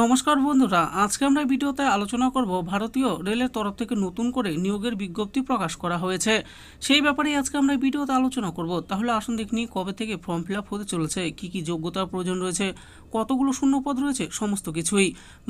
নমস্কার বন্ধুরা, আজকে আমরা ভিডিওতে আলোচনা করব ভারতীয় রেলের তরফ থেকে নতুন করে নিয়োগের বিজ্ঞপ্তি প্রকাশ করা হয়েছে। সেই ব্যাপারেই আজকে আমরা ভিডিওতে আলোচনা করব। তাহলে আসুন দেখনি কবে থেকে ফর্ম ফিল হতে চলেছে, কি কি যোগ্যতার প্রয়োজন রয়েছে, কতগুলো শূন্যপদ রয়েছে, সমস্ত কিছুই।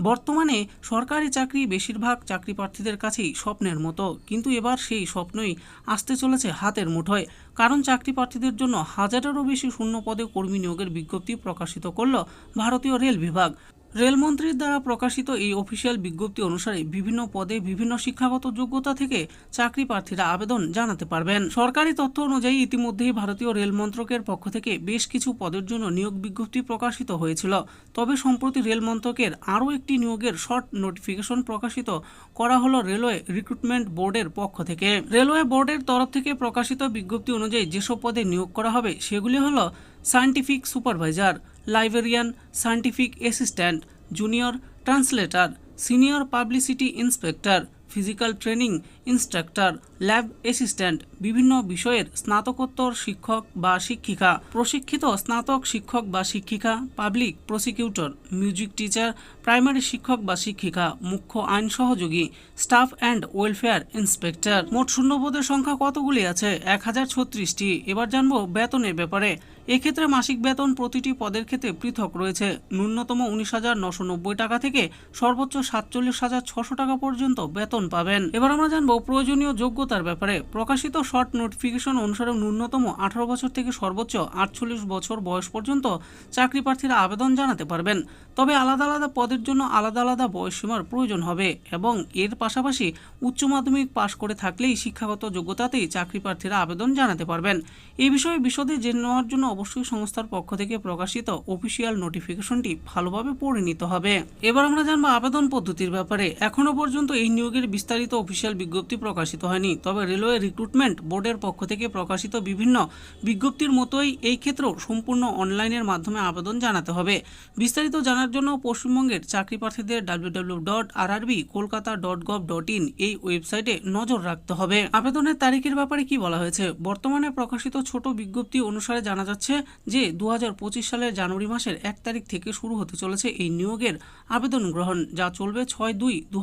বর্তমানে সরকারি চাকরি বেশিরভাগ চাকরি প্রার্থীদের কাছেই স্বপ্নের মতো, কিন্তু এবার সেই স্বপ্নই আসতে চলেছে হাতের মুঠোয়। কারণ চাকরি প্রার্থীদের জন্য হাজারেরও বেশি শূন্য পদে কর্মী নিয়োগের বিজ্ঞপ্তি প্রকাশিত করল ভারতীয় রেল বিভাগ। রেলমন্ত্রীর দ্বারা প্রকাশিত এই অফিসিয়াল বিজ্ঞপ্তি অনুসারে বিভিন্ন পদে বিভিন্ন শিক্ষাগত যোগ্যতা থেকে চাকরি প্রার্থীরা আবেদন জানাতে পারবেন। সরকারি তথ্য অনুযায়ী ইতিমধ্যেই ভারতীয় রেল মন্ত্রকের পক্ষ থেকে বেশ কিছু পদের জন্য নিয়োগ বিজ্ঞপ্তি প্রকাশিত হয়েছিল। তবে সম্প্রতি রেল মন্ত্রকের আরও একটি নিয়োগের শর্ট নোটিফিকেশন প্রকাশিত করা হলো রেলওয়ে রিক্রুটমেন্ট বোর্ডের পক্ষ থেকে। রেলওয়ে বোর্ডের তরফ থেকে প্রকাশিত বিজ্ঞপ্তি অনুযায়ী যেসব পদে নিয়োগ করা হবে, সেগুলি হলো scientific supervisor librarian scientific assistant junior translator senior publicity inspector physical training instructor, lab assistant, বিভিন্ন বিষয়ের স্নাতকোত্তর শিক্ষক বা শিক্ষিকা, প্রশিক্ষিত স্নাতক শিক্ষক বা শিক্ষিকা, public prosecutor, music teacher, primary শিক্ষক বা শিক্ষিকা, মুখ্য আইন সহযোগী, স্টাফ অ্যান্ড ওয়েলফেয়ার ইন্সপেক্টর। মোট শূন্যপদের সংখ্যা কতগুলি আছে? এক হাজার ছত্রিশটি। এবার জানব বেতনের ব্যাপারে। এক্ষেত্রে মাসিক বেতন প্রতিটি পদের ক্ষেত্রে পৃথক রয়েছে। ন্যূনতম উনিশ হাজার নশো নব্বই টাকা থেকে সর্বোচ্চ সাতচল্লিশ হাজার ছশো টাকা পর্যন্ত বেতন পাবেন। এবার আমরা জানব প্রয়োজনীয় যোগ্যতার ব্যাপারে প্রকাশিত শর্ট নোটিফিকেশন অনুসারে ন্যূনতম আঠারো বছর থেকে সর্বোচ্চ আটচল্লিশ বছর বয়স পর্যন্ত চাকরি প্রার্থীরা আবেদন জানাতে পারবেন। তবে আলাদা আলাদা পদের জন্য আলাদা আলাদা বয়সসীমার প্রয়োজন হবে এবং এর পাশাপাশি উচ্চ মাধ্যমিক পাশ করে থাকলেই শিক্ষাগত যোগ্যতাতেই চাকরি প্রার্থীরা আবেদন জানাতে পারবেন। এই বিষয়ে বিশদে জেনে নেওয়ার জন্য অবশ্যই সংস্থার পক্ষ থেকে প্রকাশিত অফিসিয়াল নোটিফিকেশনটি ভালোভাবে পড়ে নিতে হবে। এবার আমরা জানব আবেদন পদ্ধতির ব্যাপারে। এখনও পর্যন্ত এই নিয়োগের বিস্তারিত অফিসিয়াল বিজ্ঞপ্তি প্রকাশিত হয়নি। তবে রেলওয়ে রিক্রুটমেন্ট বোর্ডের পক্ষ থেকে প্রকাশিত বিভিন্ন বিজ্ঞপ্তির মতোই এই ক্ষেত্রেও সম্পূর্ণ অনলাইনের মাধ্যমে আবেদন জানাতে হবে। বিস্তারিত জানার জন্য পশ্চিমবঙ্গের চাকরি প্রার্থীদের W dot RRB Kolkata dot dot in এই ওয়েবসাইটে নজর রাখতে হবে। আবেদনের তারিখের ব্যাপারে কি বলা হয়েছে? বর্তমানে প্রকাশিত ছোট বিজ্ঞপ্তি অনুসারে জানা যাচ্ছে যে দু হাজার পঁচিশ সালের জানুয়ারি মাসের এক তারিখ থেকে শুরু হতে চলেছে এই নিয়োগের আবেদন গ্রহণ, যা চলবে ছয় দুই দু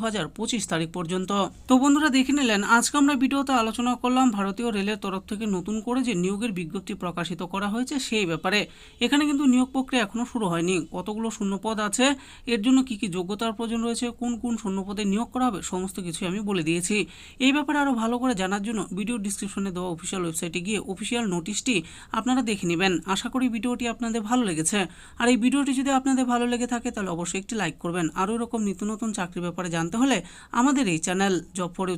তারিখ পর্যন্ত। তো বন্ধুরা, দেখে নিলেন, আজকে আমরা ভিডিওতে আলোচনা করলাম ভারতীয় রেলের তরফ থেকে নতুন করে যে নিয়োগের বিজ্ঞপ্তি প্রকাশিত করা হয়েছে সেই ব্যাপারে। এখানে কিন্তু নিয়োগ প্রক্রিয়া এখনও শুরু হয়নি। কতগুলো শূন্যপদ আছে? এর জন্য কি কি যোগ্যতার প্রয়োজন রয়েছে? কোন কোন শূন্যপদে নিয়োগ করা হবে? সমস্ত কিছু আমি বলে দিয়েছি। এই ব্যাপারে আরও ভালো করে জানার জন্য ভিডিও ডিসক্রিপশনে দেওয়া অফিসিয়াল ওয়েবসাইটে গিয়ে অফিসিয়াল নোটিশটি আপনারা দেখে নেবেন। আশা করি ভিডিওটি আপনাদের ভালো লেগেছে। আর এই ভিডিওটি যদি আপনাদের ভালো লেগে থাকে, তাহলে অবশ্যই একটি লাইক করবেন। আরও এরকম নিত্য নতুন চাকরির ব্যাপারে জানতে হলে আমাদের এই চ্যানেল জব ফর ইউ